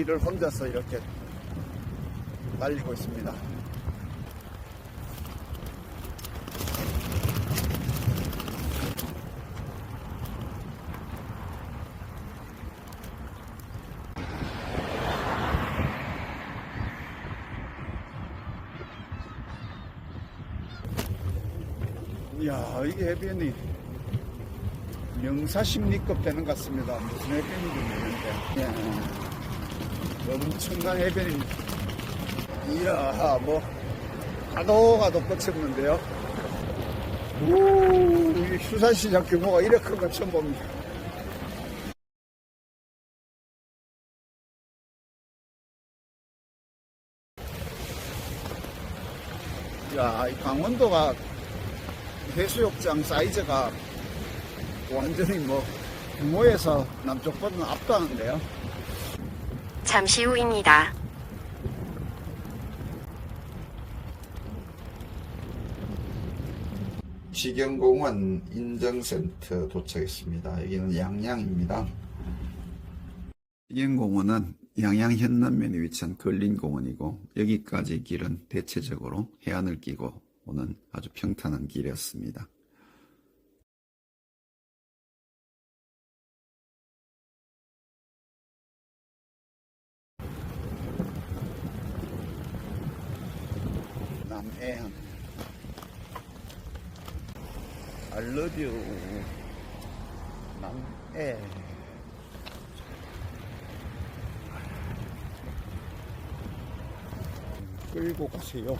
길을 혼자서 이렇게 달리고 있습니다. 이야, 이게 해변이 명사십리급 되는 것 같습니다. 무슨 해변인지 모르겠는데. 이야, 엄청난 해변입니다. 이야, 뭐, 가도 가도 끝이 없는데요. 오, 이 수산시장 규모가 이렇게 큰 건 처음 봅니다. 야, 이 강원도가 해수욕장 사이즈가 완전히 뭐 규모에서 남쪽보다는 압도하는데요. 잠시 후입니다. 시경공원 인정센터 도착했습니다. 여기는 양양입니다. 시경공원은 양양 현남면에 위치한 걸린공원이고 여기까지 길은 대체적으로 해안을 끼고 오는 아주 평탄한 길이었습니다. I love you. 남해. 끌고 가세요.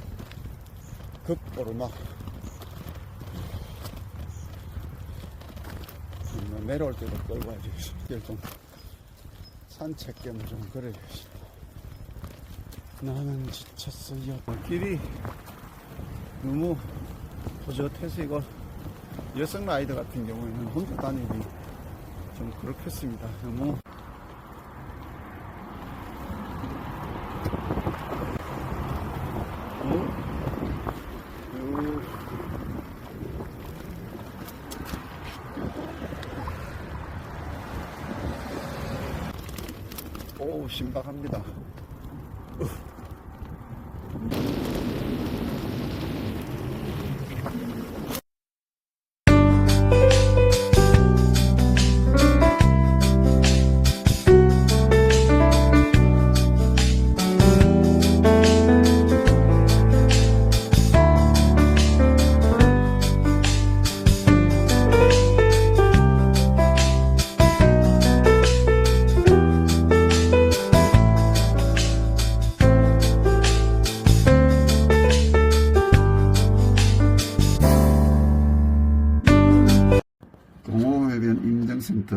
급오르막. 음, 내려올 때도 끌고 가야지. 길좀 산책 겸 좀 그래야지. 나는 지쳤어요. 길이 너무 부젓해서 이거 여성 라이더 같은 경우에는 혼자 다니기 좀 그렇겠습니다. 너무 오 신박합니다.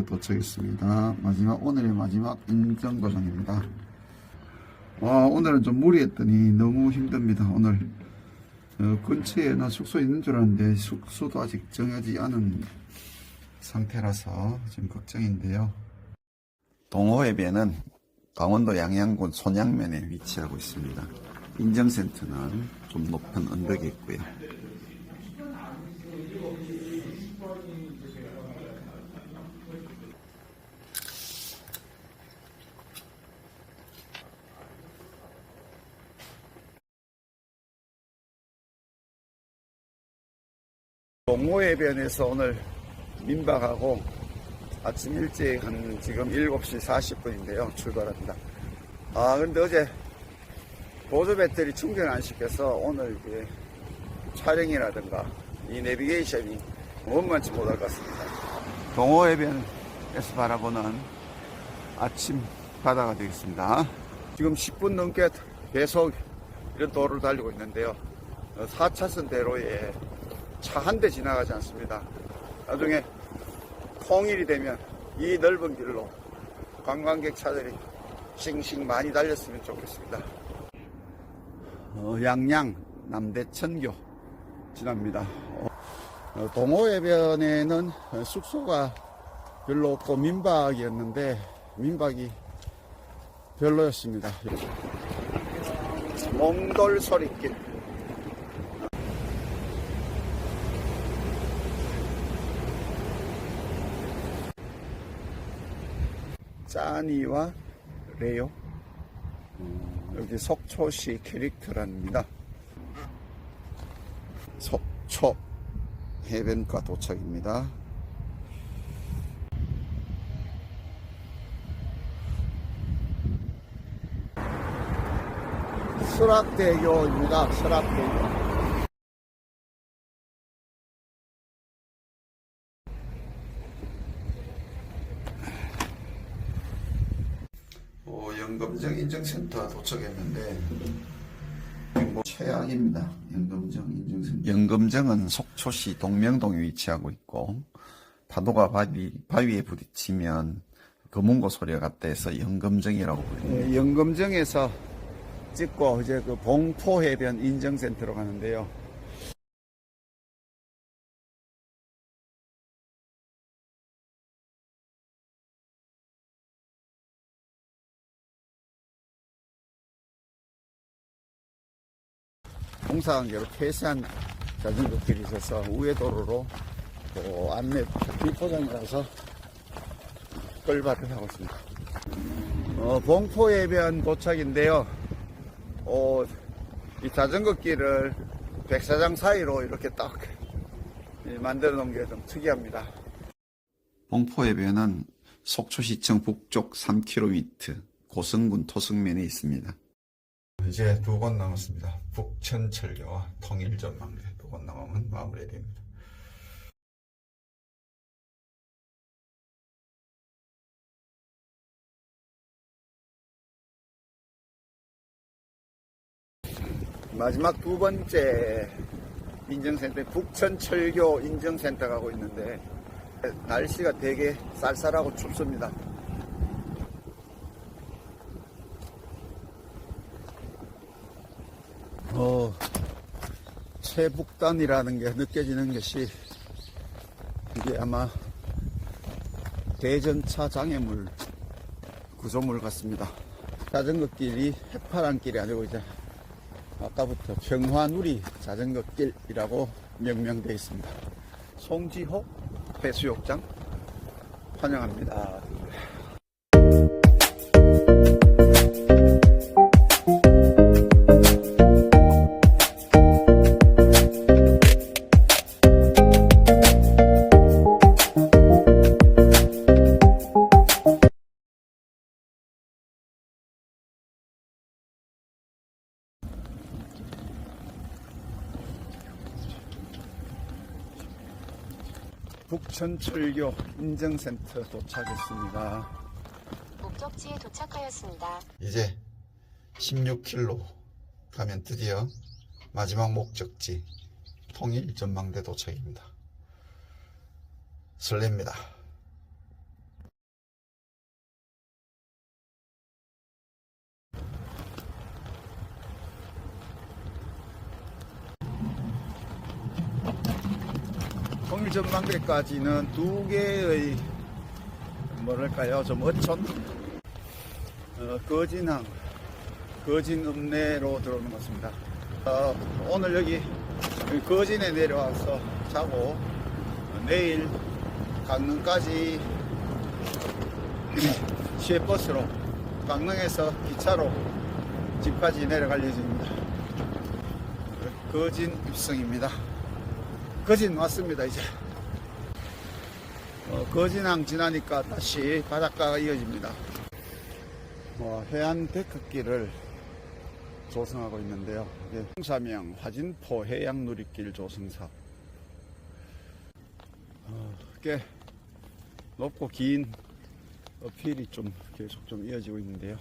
도착했습니다. 마지막 오늘의 마지막 인증 과정입니다. 와 오늘은 좀 무리했더니 너무 힘듭니다. 오늘 어, 근처에 나 숙소 있는 줄 알았는데 숙소도 아직 정하지 않은 상태라서 좀 걱정인데요. 동호회변은 강원도 양양군 손양면에 위치하고 있습니다. 인증센터는 좀 높은 언덕에 있고요. 동호회변에서 오늘 민박하고 아침 일찍 한 지금 7시 40분인데요. 출발합니다. 아, 근데 어제 보조 배터리 충전 안 시켜서 오늘 이제 촬영이라든가 이 내비게이션이 원만치 못할 것 같습니다. 동호해변에서 바라보는 아침 바다가 되겠습니다. 지금 10분 넘게 계속 이런 도로를 달리고 있는데요. 4차선 대로에 차 한 대 지나가지 않습니다. 나중에 통일이 되면 이 넓은 길로 관광객 차들이 싱싱 많이 달렸으면 좋겠습니다. 어, 양양 남대천교 지납니다. 어, 동호해변에는 숙소가 별로 없고 민박이었는데 민박이 별로였습니다. 몽돌 소리길 짜니와 어, 여기 속초시 캐릭터란입니다. 속초 해변가 도착입니다. 설악대교입니다. 설악대교. 연금정 인증센터 도착했는데 뭐 최악입니다. 연금정 인증센터. 연금정은 속초시 동명동에 위치하고 있고 파도가 바위, 바위에 부딪히면 검은고 소리가 같다 해서 연금정이라고 부릅니다. 연금정에서 찍고 이제 그 봉포해변 인증센터로 가는데요. 동사관계로 폐쇄한 자전거 길이 있어서 우회 도로로 그 안내 비포장이라서 끌발을 하고 있습니다. 어, 봉포해변 도착인데요. 어, 이 자전거 길을 백사장 사이로 이렇게 딱 만들어 놓은 게 좀 특이합니다. 봉포해변은 속초시청 북쪽 3km 고성군 토승면에 있습니다. 이제 두번 남았습니다. 북천철교와 통일전망대 두번 남으면 마무리됩니다. 마지막 두 번째 인증센터 북천철교 인증센터 가고 있는데 날씨가 되게 쌀쌀하고 춥습니다. 어, 최북단이라는 게 느껴지는 것이 이게 아마 대전차 장애물 구조물 같습니다. 자전거 길이 해파란 길이 아니고 이제 아까부터 평화누리 자전거 길이라고 명명되어 있습니다. 송지호 해수욕장 환영합니다. 북천철교 인증센터 도착했습니다. 목적지에 도착하였습니다. 이제 16km 가면 드디어 마지막 목적지 통일 전망대 도착입니다. 설렙니다. 통일 전망대까지는 두 개의 뭐랄까요 좀 어촌 어, 거진항, 거진읍내로 들어오는 것 같습니다. 어, 오늘 여기 거진에 내려와서 자고 어, 내일 강릉까지 시외버스로 강릉에서 기차로 집까지 내려갈 예정입니다. 거진 입성입니다. 거진 왔습니다 이제. 어, 거진항 지나니까 다시 바닷가가 이어집니다. 뭐 해안 데크길을 조성하고 있는데요. 홍사명 화진포 해양누리길 조성 사업. 어, 꽤 높고 긴 어필이 좀 계속 좀 이어지고 있는데요.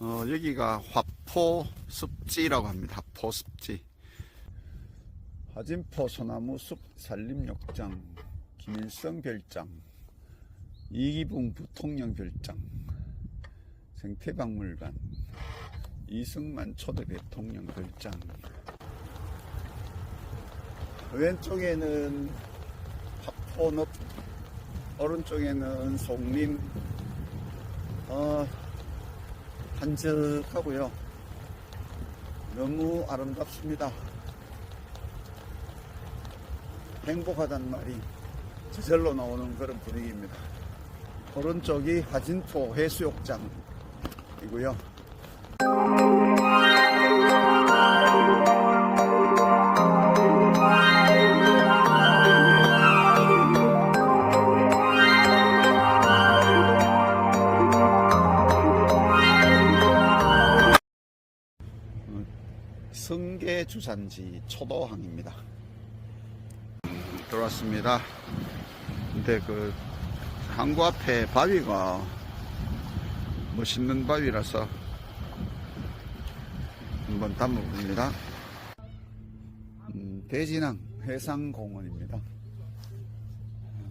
어, 여기가 화포 습지라고 합니다. 화포 습지. 화진포 소나무 숲 산림욕장, 김일성 별장, 이기붕 부통령 별장, 생태박물관, 이승만 초대 대통령 별장. 왼쪽에는 파포늪, 오른쪽에는 송림, 어, 한적하고요. 너무 아름답습니다. 행복하단 말이 저절로 나오는 그런 분위기입니다. 오른쪽이 하진포 해수욕장이고요. 어, 성계 주산지 초도항입니다. 들어왔습니다. 근데 그 항구 앞에 바위가 멋있는 바위라서 한번 담아봅니다. 음, 대진항 해상공원입니다.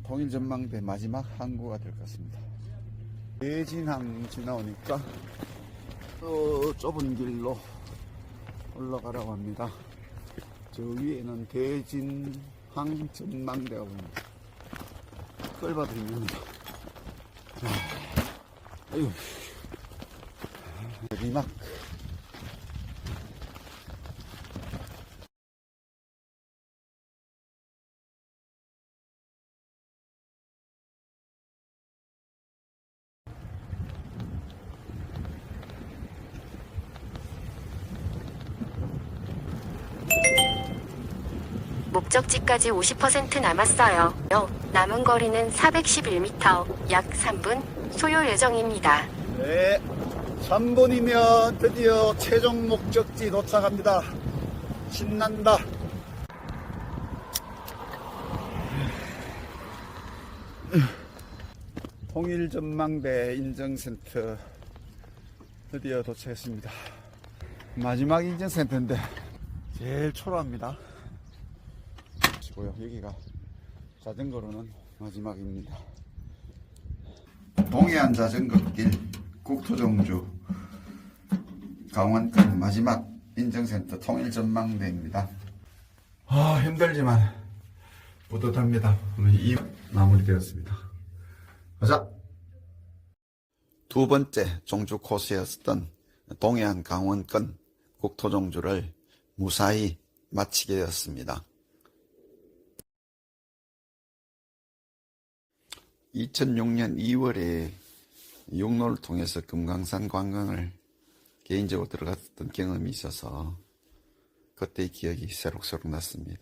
통일전망대 마지막 항구가 될 것 같습니다. 대진항 지나오니까 또 좁은 길로 올라가라고 합니다. 저 위에는 대진 항 전망대가 보입니다. 끌봐도 있는데. 아유. 내리막. 목적지까지 50% 남았어요. 남은 거리는 411m, 약 3분 소요 예정입니다. 네. 3분이면 드디어 최종 목적지 도착합니다. 신난다. 통일전망대 인증센터 드디어 도착했습니다. 마지막 인증센터인데 제일 초라합니다. 보시고요. 여기가 자전거로는 마지막입니다. 동해안 자전거길 국토정주 강원권 마지막 인증센터 통일전망대입니다. 아 힘들지만 뿌듯합니다. 오늘 이 마무리되었습니다. 가자. 두 번째 종주 코스였던 동해안 강원권 국토종주를 무사히 마치게 되었습니다. 2006년 2월에 육로를 통해서 금강산 관광을 개인적으로 들어갔던 경험이 있어서 그때의 기억이 새록새록 났습니다.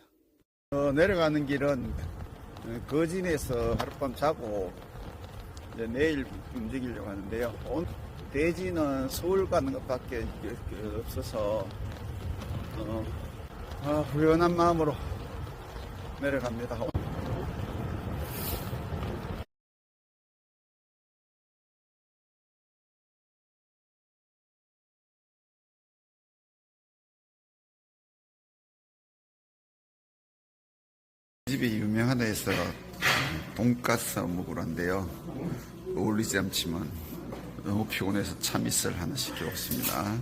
어, 내려가는 길은 거진에서 하룻밤 자고 이제 내일 움직이려고 하는데요. 온- 대지는 서울 가는 것밖에 없어서 어, 아, 후련한 마음으로 내려갑니다. 집이 유명하다 해서 돈가스 먹으러 왔는데요. 어울리지 않지만 너무 피곤해서 참이슬 하나 시켜봤습니다.